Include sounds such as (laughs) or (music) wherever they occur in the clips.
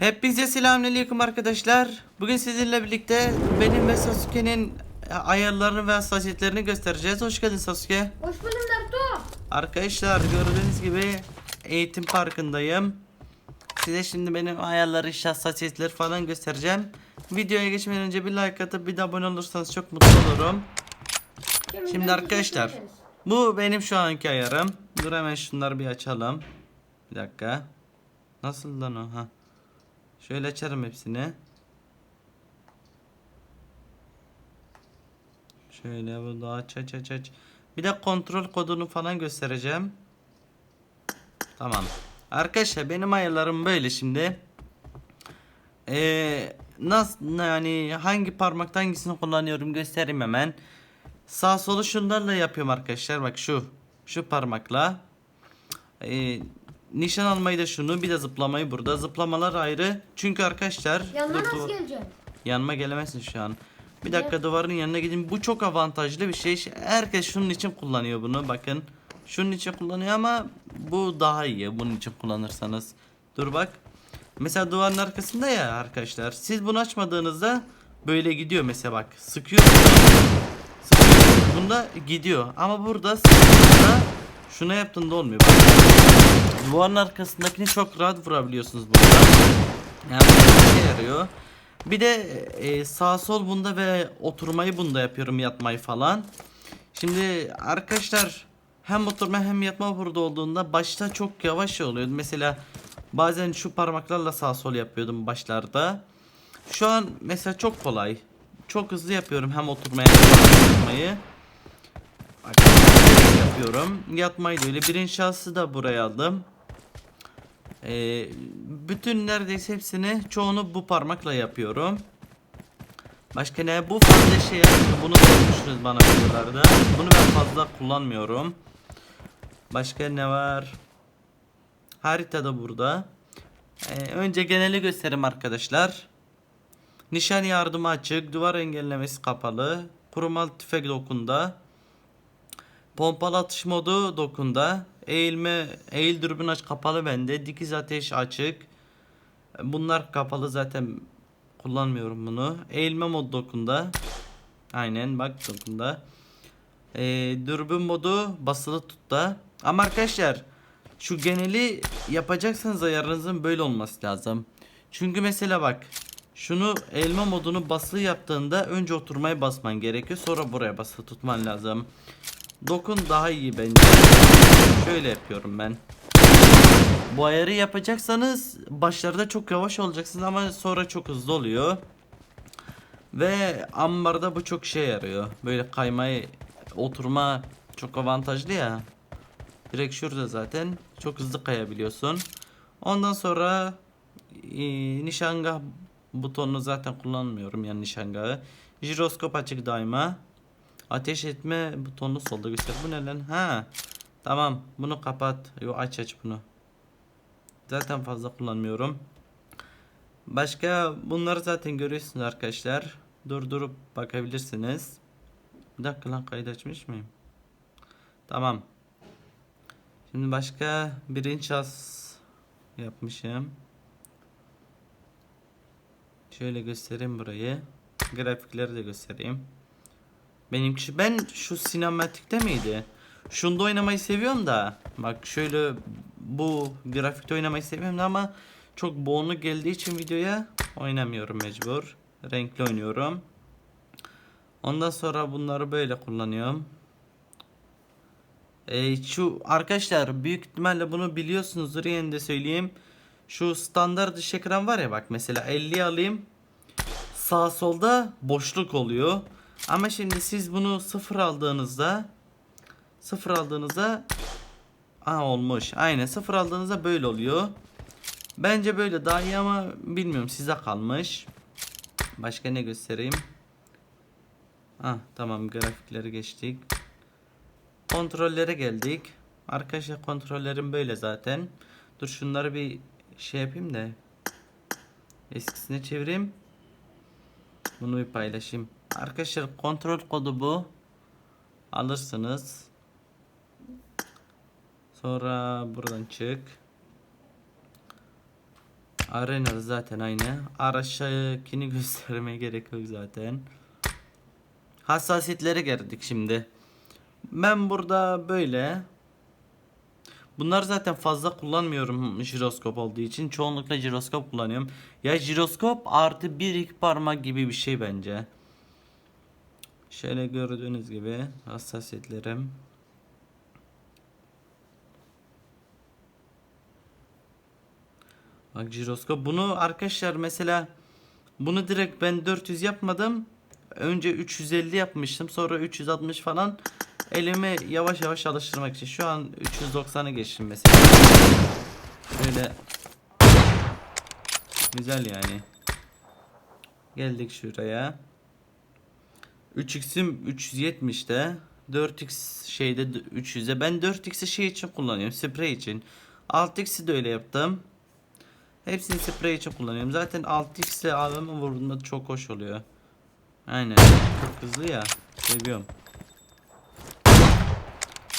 Hepinize selamünaleyküm arkadaşlar. Bugün sizinle birlikte benim ve Sasuke'nin ayarlarını ve hassasiyetlerini göstereceğiz. Hoş geldin Sasuke. Hoş buldum Naruto. Arkadaşlar gördüğünüz gibi eğitim parkındayım. Size şimdi benim ayarları, iş hassasiyetleri falan göstereceğim. Videoya geçmeden önce bir like atıp bir de abone olursanız çok mutlu olurum. Şimdi arkadaşlar bu benim şu anki ayarım. Dur hemen şunları bir açalım. Bir dakika. Nasıl lan o? Ha. Şöyle açarım hepsini. Şöyle bu da aç aç aç aç. Bir de kontrol kodunu falan göstereceğim. Tamam. Arkadaşlar benim ayarlarım böyle şimdi. Ee, nasıl yani hangi parmakta hangisini kullanıyorum göstereyim hemen. Sağ solu şunlarla yapıyorum arkadaşlar. Bak şu. Şu parmakla. Ee, nişan almayı da şunu bir de zıplamayı burada. Zıplamalar ayrı. Çünkü arkadaşlar. Yanına Dur, nasıl dur. geleceksin? Yanıma gelemezsin şu an. Bir dakika duvarın yanına gidin. Bu çok avantajlı bir şey. Herkes şunun için kullanıyor bunu. Bakın. Şunun için kullanıyor ama bu daha iyi. Bunun için kullanırsanız. Dur bak. Mesela duvarın arkasında ya arkadaşlar. Siz bunu açmadığınızda böyle gidiyor mesela bak. Sıkıyor. Sıkıyor. Bunda gidiyor. Ama burada sıktığında şuna yaptığında olmuyor. Bak. Duvarın arkasındakini çok rahat vurabiliyorsunuz burada. Yani bu işe yarıyor. Bir de e, sağ sol bunda ve oturmayı bunda yapıyorum yatmayı falan. Şimdi arkadaşlar hem oturma hem yatma burada olduğunda başta çok yavaş oluyor. Mesela bazen şu parmaklarla sağ sol yapıyordum başlarda. Şu an mesela çok kolay. Çok hızlı yapıyorum hem oturmaya hem yatmayı. Yapıyorum. Yatmayı da öyle. Birinci şahsı da buraya aldım. Ee, bütün neredeyse hepsini çoğunu bu parmakla yapıyorum. Başka ne? Bu fazla şey. Bunu sormuştunuz bana videolarda. Bunu ben fazla kullanmıyorum. Başka ne var? Harita da burada. Ee, önce geneli göstereyim arkadaşlar. Nişan yardımı açık. Duvar engellemesi kapalı. Kurumal tüfek dokunda. Pompalı atış modu dokunda. Eğilme, eğil dürbün aç kapalı bende. Dikiz ateş açık. Bunlar kapalı zaten kullanmıyorum bunu. Eğilme mod dokunda. Aynen bak dokunda. Ee, dürbün modu basılı tutta. Ama arkadaşlar şu geneli yapacaksanız ayarınızın böyle olması lazım. Çünkü mesela bak şunu elma modunu basılı yaptığında önce oturmaya basman gerekiyor. Sonra buraya basılı tutman lazım. Dokun daha iyi bence. Şöyle yapıyorum ben. Bu ayarı yapacaksanız başlarda çok yavaş olacaksınız ama sonra çok hızlı oluyor. Ve ambarda bu çok şey yarıyor. Böyle kaymayı oturma çok avantajlı ya. Direkt şurada zaten çok hızlı kayabiliyorsun. Ondan sonra e, nişangah butonunu zaten kullanmıyorum yani nişangahı. Jiroskop açık daima. Ateş etme butonunu solda göster. Bu ne lan? Ha. Tamam. Bunu kapat. Yo aç aç bunu. Zaten fazla kullanmıyorum. Başka bunları zaten görüyorsunuz arkadaşlar. Durdurup bakabilirsiniz. Bir dakika lan kayıt açmış mıyım? Tamam. Şimdi başka birinci as yapmışım. Şöyle göstereyim burayı. Grafikleri de göstereyim. Benimki ben şu sinematikte miydi? Şunda oynamayı seviyorum da. Bak şöyle bu grafikte oynamayı seviyorum da ama çok boğunluk geldiği için videoya oynamıyorum mecbur. Renkli oynuyorum. Ondan sonra bunları böyle kullanıyorum. Ee, şu arkadaşlar büyük ihtimalle bunu biliyorsunuzdur yine de söyleyeyim. Şu standart dış ekran var ya bak mesela 50 alayım. Sağ solda boşluk oluyor. Ama şimdi siz bunu sıfır aldığınızda sıfır aldığınızda Aa olmuş. Aynen sıfır aldığınızda böyle oluyor. Bence böyle daha iyi ama bilmiyorum size kalmış. Başka ne göstereyim? Ah tamam grafikleri geçtik. Kontrollere geldik. Arkadaşlar kontrollerim böyle zaten. Dur şunları bir şey yapayım da eskisine çevireyim. Bunu bir paylaşayım. Arkadaşlar kontrol kodu bu. Alırsınız. Sonra buradan çık. Arena zaten aynı. Araçtakini (laughs) göstermeye gerek yok zaten. Hassasiyetlere geldik şimdi. Ben burada böyle Bunlar zaten fazla kullanmıyorum jiroskop olduğu için. Çoğunlukla jiroskop kullanıyorum. Ya jiroskop artı bir iki parmak gibi bir şey bence. Şöyle gördüğünüz gibi hassasiyetlerim. Bak jiroskop. Bunu arkadaşlar mesela bunu direkt ben 400 yapmadım. Önce 350 yapmıştım. Sonra 360 falan. Elimi yavaş yavaş alıştırmak için. Şu an 390'ı geçtim mesela. Böyle güzel yani. Geldik şuraya. 3x'im 370'te. 4x şeyde 300'e. Ben 4x'i şey için kullanıyorum. Sprey için. 6x'i de öyle yaptım. Hepsini sprey için kullanıyorum. Zaten 6x ile AVM vurduğunda çok hoş oluyor. Aynen. Çok hızlı ya. Seviyorum.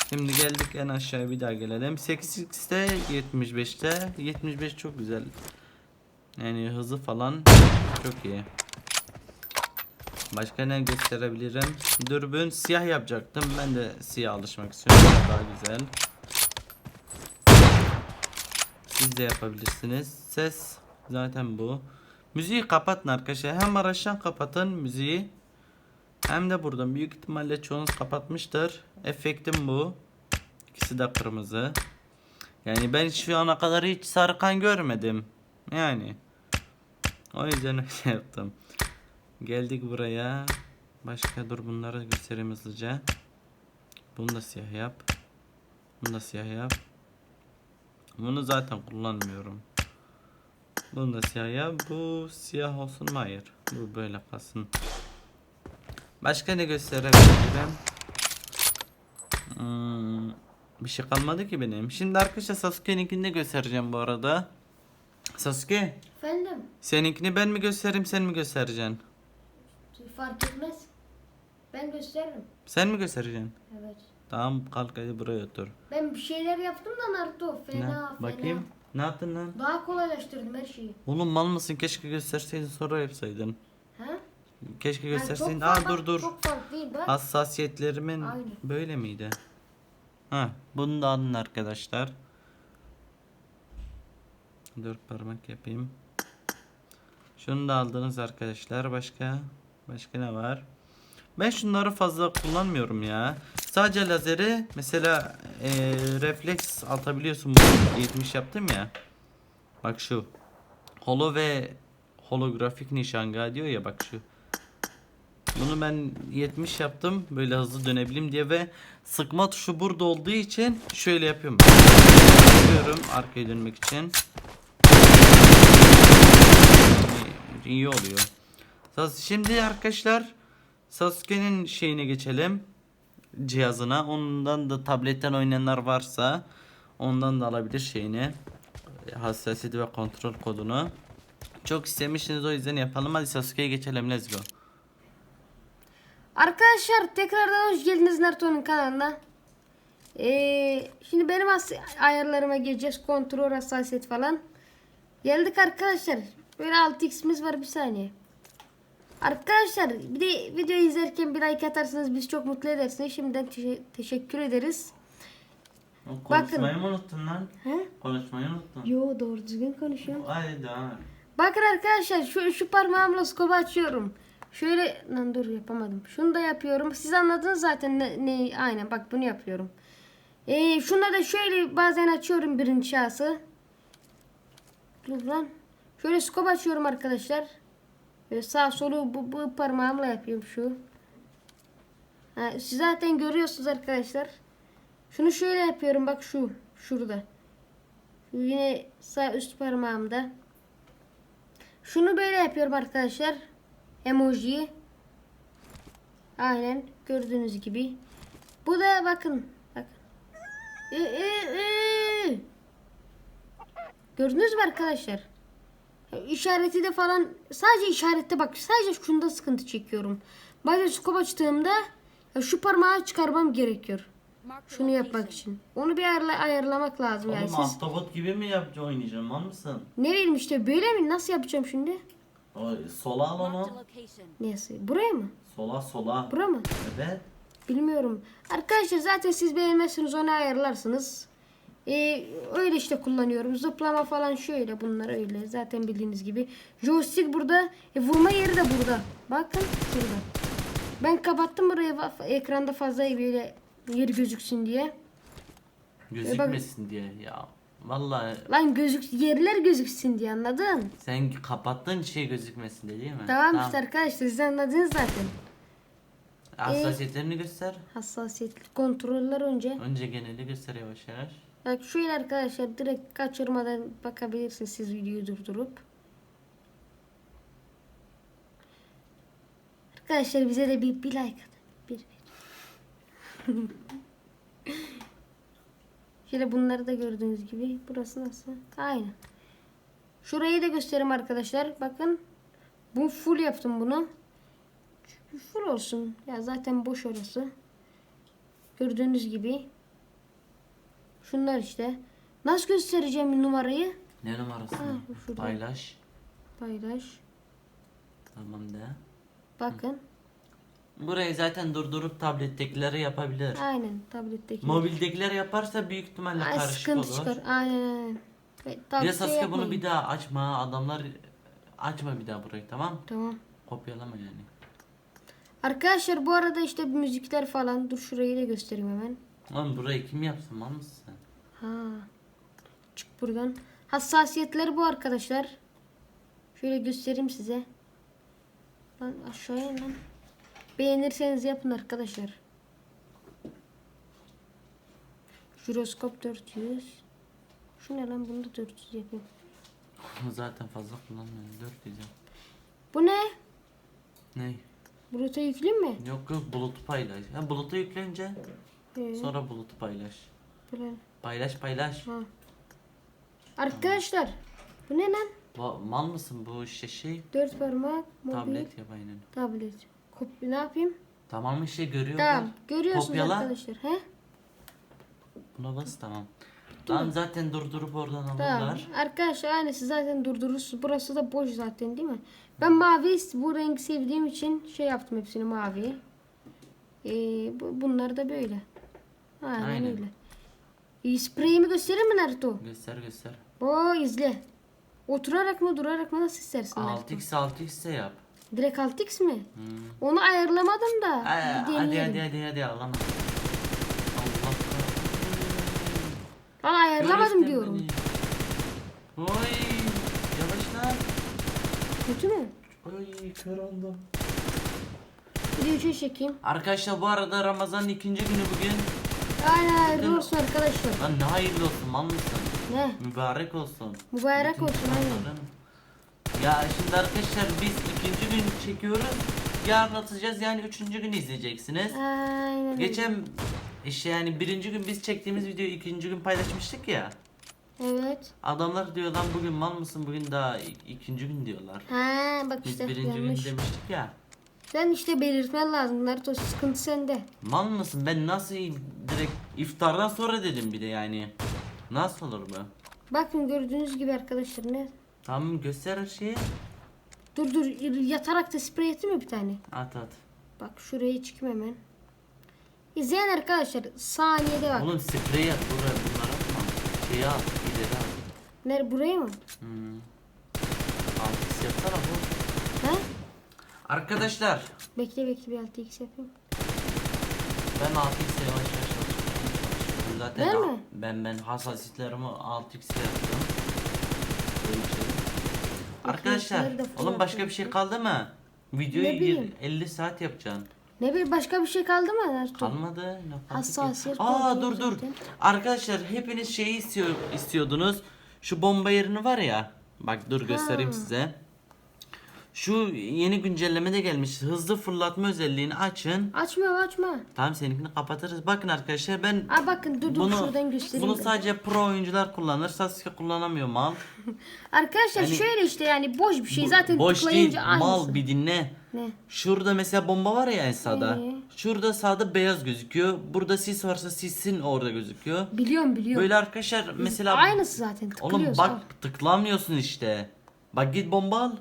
Şimdi geldik en aşağıya bir daha gelelim. 8x'te 75'te. 75 çok güzel. Yani hızı falan çok iyi. Başka ne gösterebilirim? Dürbün siyah yapacaktım. Ben de siyah alışmak istiyorum. Daha güzel. Siz de yapabilirsiniz. Ses zaten bu. Müziği kapatın arkadaşlar. Hem araçtan kapatın müziği. Hem de buradan büyük ihtimalle çoğunuz kapatmıştır. Efektim bu. İkisi de kırmızı. Yani ben şu ana kadar hiç sarı kan görmedim. Yani. O yüzden öyle (laughs) yaptım. Geldik buraya. Başka dur bunları göstereyim hızlıca. Bunu da siyah yap. Bunu da siyah yap. Bunu zaten kullanmıyorum. Bunu da siyah yap. Bu siyah olsun mu? Hayır. Bu böyle kalsın. Başka ne gösterebilirim? Hmm, bir şey kalmadı ki benim. Şimdi arkadaşlar Sasuke'ninkini de göstereceğim bu arada. Sasuke, Efendim seninkini ben mi göstereyim sen mi göstereceksin? Fark etmez. Ben gösteririm. Sen mi göstereceksin? Evet. Tamam kalk hadi buraya otur. Ben bir şeyler yaptım da Naruto. Ne? Fena fena. Bakayım. Ne yaptın lan? Daha kolaylaştırdım her şeyi. Oğlum mal mısın? Keşke gösterseydin sonra yapsaydın. Ha? Keşke Yani gösterseydin. çok Aa dur dur. Çok fark değil bak. Hassasiyetlerimin Aynı. böyle miydi? Ha, bunu da alın arkadaşlar. Dört parmak yapayım. Şunu da aldınız arkadaşlar. Başka başka ne var? Ben şunları fazla kullanmıyorum ya. Sadece lazeri mesela eee, refleks atabiliyorsun. bunu. 70 yaptım ya. Bak şu. Holo ve holografik nişanga diyor ya bak şu. Bunu ben 70 yaptım böyle hızlı dönebileyim diye ve sıkma tuşu burada olduğu için şöyle yapıyorum. Yapıyorum arkaya dönmek için. Yani iyi oluyor. Şimdi arkadaşlar Sasuke'nin şeyine geçelim. Cihazına. Ondan da tabletten oynayanlar varsa ondan da alabilir şeyini. Hassasiyeti ve kontrol kodunu. Çok istemişsiniz o yüzden yapalım. Hadi Sasuke'ye geçelim. Let's go. Arkadaşlar tekrardan hoş geldiniz Naruto'nun kanalına. Ee, şimdi benim ayarlarıma gireceğiz. Kontrol, hassasiyet falan. Geldik arkadaşlar. Böyle 6x'imiz var bir saniye. Arkadaşlar bir de videoyu izlerken bir like atarsanız bizi çok mutlu edersiniz. Şimdiden teşe- teşekkür ederiz. Konuşmayı mı unuttun lan? He? Konuşmayı unuttun. Yo doğru düzgün konuşuyorum. Et. Bakın arkadaşlar şu, şu parmağımla skopu açıyorum. Şöyle lan dur yapamadım. Şunu da yapıyorum. Siz anladınız zaten ne, ne aynen bak bunu yapıyorum. Ee, şunu da şöyle bazen açıyorum birinci şahsı. Dur lan. Şöyle skop açıyorum arkadaşlar. Böyle sağ solu bu, bu parmağımla yapıyorum şu. Ha, siz zaten görüyorsunuz arkadaşlar. Şunu şöyle yapıyorum bak şu. Şurada. Şu yine sağ üst parmağımda. Şunu böyle yapıyorum arkadaşlar. Emojiyi. Aynen gördüğünüz gibi. Bu da bakın. Bak. Ee, ee, ee. Gördünüz mü arkadaşlar? İşareti de falan sadece işarette bak sadece şunda sıkıntı çekiyorum. Bazen skop açtığımda ya şu parmağı çıkarmam gerekiyor. Şunu yapmak için. Onu bir ayarla, ayarlamak lazım yani. Oğlum Siz ahtapot gibi mi yapacağım oynayacağım mal mısın? ne bileyim işte böyle mi? Nasıl yapacağım şimdi? O, sola al onu. Neyse. Buraya mı? Sola sola. Bura mı? Evet. Bilmiyorum. Arkadaşlar zaten siz beğenmezsiniz onu ayarlarsınız. Ee, öyle işte kullanıyorum. Zıplama falan şöyle bunlar öyle. Zaten bildiğiniz gibi. Joystick burada. E, vurma yeri de burada. Bakın şurada. Ben kapattım burayı ekranda fazla böyle yeri gözüksün diye. Gözükmesin diye ya. Vallahi Lan gözük yerler gözüksün diye anladın? sen kapattığın şey gözükmesin diye değil mi? Tamam, işte arkadaşlar siz anladınız zaten. Hassasiyetlerini göster. Hassasiyet kontroller önce. Önce geneli göster yavaş yavaş. Bak şöyle arkadaşlar direkt kaçırmadan bakabilirsiniz siz videoyu durdurup. Arkadaşlar bize de bir, bir like atın. Bir, bir. (laughs) Şöyle bunları da gördüğünüz gibi. Burası nasıl? Aynen. Şurayı da göstereyim arkadaşlar. Bakın. Bu full yaptım bunu. Full olsun. Ya zaten boş orası. Gördüğünüz gibi. Şunlar işte. Nasıl göstereceğim numarayı? Ne numarası? Ha, şurada. Paylaş. Paylaş. Tamam de. Bakın. Burayı zaten durdurup tablettekileri yapabilir. Aynen tabletteki. Mobildekileri yaparsa büyük ihtimalle Ay, karışık sıkıntı olur. çıkar. Aynen aynen. Tavsiye Sasuke bunu yapmayın. bir daha açma. Adamlar açma bir daha burayı tamam? Tamam. Kopyalama yani. Arkadaşlar bu arada işte müzikler falan. Dur şurayı da göstereyim hemen. Lan burayı kim yapsın mal mısın sen? Ha. Çık buradan. Hassasiyetleri bu arkadaşlar. Şöyle göstereyim size. Lan aşağıya lan. Beğenirseniz yapın arkadaşlar. Jiroskop 400. Şu ne lan bunu da 400 yapayım. Zaten fazla kullanmıyorum. 4 diyeceğim. Bu ne? Ne? Bluetooth'a yükleyeyim mi? Yok yok bulutu paylaş. Ha bulutu yüklenince Ee, sonra bulutu paylaş. böyle. Paylaş paylaş. Ha. Arkadaşlar bu ne lan? Va- mal mısın bu işte şey? Dört parmak mobil tablet. Yap aynen. tablet. Kop- ne yapayım? Tamam işte görüyorlar. Tamam görüyorsunuz Kopyala. arkadaşlar. He? Buna bas tamam. Lan zaten durdurup oradan Tamam. alırlar. Arkadaşlar aynısı zaten durdurursunuz. Burası da boş zaten değil mi? Ben mavi bu rengi sevdiğim için şey yaptım hepsini mavi. Ee, bu, bunlar da böyle. Aynen, Aynen. öyle. Ee, spreyimi göstereyim mi Naruto? Göster göster. Oo izle. Oturarak mı durarak mı nasıl istersin Naruto? 6x 6x de yap. Direkt 6x mi? Hmm. Onu ayarlamadım da. Ay, bir hadi hadi hadi hadi alama. Allah Lan ayarlamadım diyorum. beni. Oy yavaş lan. Kötü mü? Oy kör oldum. Bir de üçe çekeyim. Arkadaşlar bu arada Ramazan'ın ikinci günü bugün. Aynen hayırlı olsun arkadaşlar. Lan ne hayırlı olsun mal mısın? Ne? Mübarek olsun. Mübarek Bütün olsun, aynen. Ya şimdi arkadaşlar biz ikinci gün çekiyoruz. Yarın atacağız yani üçüncü gün izleyeceksiniz. Aynen. Geçen işte yani birinci gün biz çektiğimiz videoyu ikinci gün paylaşmıştık ya. Evet. Adamlar diyor lan bugün mal mısın bugün daha ik- ikinci gün diyorlar. Ha bak Biz işte birinci yanlış. gün demiştik ya. Sen işte belirtmen lazım. Naruto sıkıntı sende. Mal mısın ben nasıl direkt iftardan sonra dedim bir de yani. Nasıl olur bu? Bakın gördüğünüz gibi arkadaşlar ne? Tamam göster her şeyi. Dur dur yatarak da sprey ettim mi bir tane? At at. Bak şuraya çıkayım hemen. İzleyen arkadaşlar saniyede bak. Oğlum sprey at buraya bunları atma. Şeyi at ileri at. Nere buraya mı? Hmm. Altı yapsana bu. Ha? Arkadaşlar Bekle bekle bir 6x yapayım. ben 6x'e yavaş yavaş çalışıyorum. Zaten Ben mi? ben ben hassasiyetlerimi 6x'e yaptım. Ölçelim. Arkadaşlar da full oğlum başka bir şey kaldı mı? Videoyu Ne bileyim. yir- 50 saat yapacaksın. Ne bir başka bir şey kaldı mı Naruto? Kalmadı. Ne kaldı ki? Hassasiyet Aa kontrolü dur dur. zaten. Arkadaşlar hepiniz şeyi istiyor, istiyordunuz. Şu bomba yerini var ya. Bak dur göstereyim size. Şu yeni güncellemede gelmiş. Hızlı fırlatma özelliğini açın. Açma açma. Tamam seninkini kapatırız. Bakın arkadaşlar ben Aa bakın dur dur bunu şuradan göstereyim. bunu de. sadece pro oyuncular kullanır. Sasuke kullanamıyor mal. (laughs) Arkadaşlar Hani- şöyle işte yani boş bir şey. Zaten Boş tıklayınca değil. aynısı. Mal bir dinle. Ne? Şurada mesela bomba var ya en sağda. Ee? Şurada sağda beyaz gözüküyor. Burada sis varsa sisin orada gözüküyor. Biliyorum biliyorum. Böyle arkadaşlar mesela Aynısı zaten Oğlum tıklıyoruz. bak al. tıklamıyorsun işte. Bak git bomba al.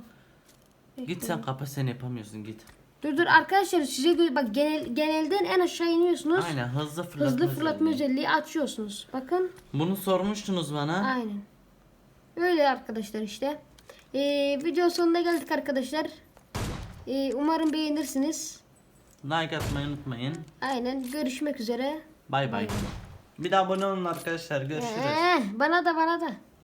Git sen kapa sen yapamıyorsun git. Dur dur arkadaşlar size gö- bak genel, genelden en aşağı iniyorsunuz. Aynen hızlı fırlatma. Hızlı fırlatma özelliği. özelliği açıyorsunuz. Bakın. Bunu sormuştunuz bana. Aynen. Öyle arkadaşlar işte. Ee, video sonuna geldik arkadaşlar. Ee, umarım beğenirsiniz. Like atmayı unutmayın. Aynen. Görüşmek üzere. Bay bay. Bir daha abone olun arkadaşlar. Görüşürüz. Ee, bana da bana da.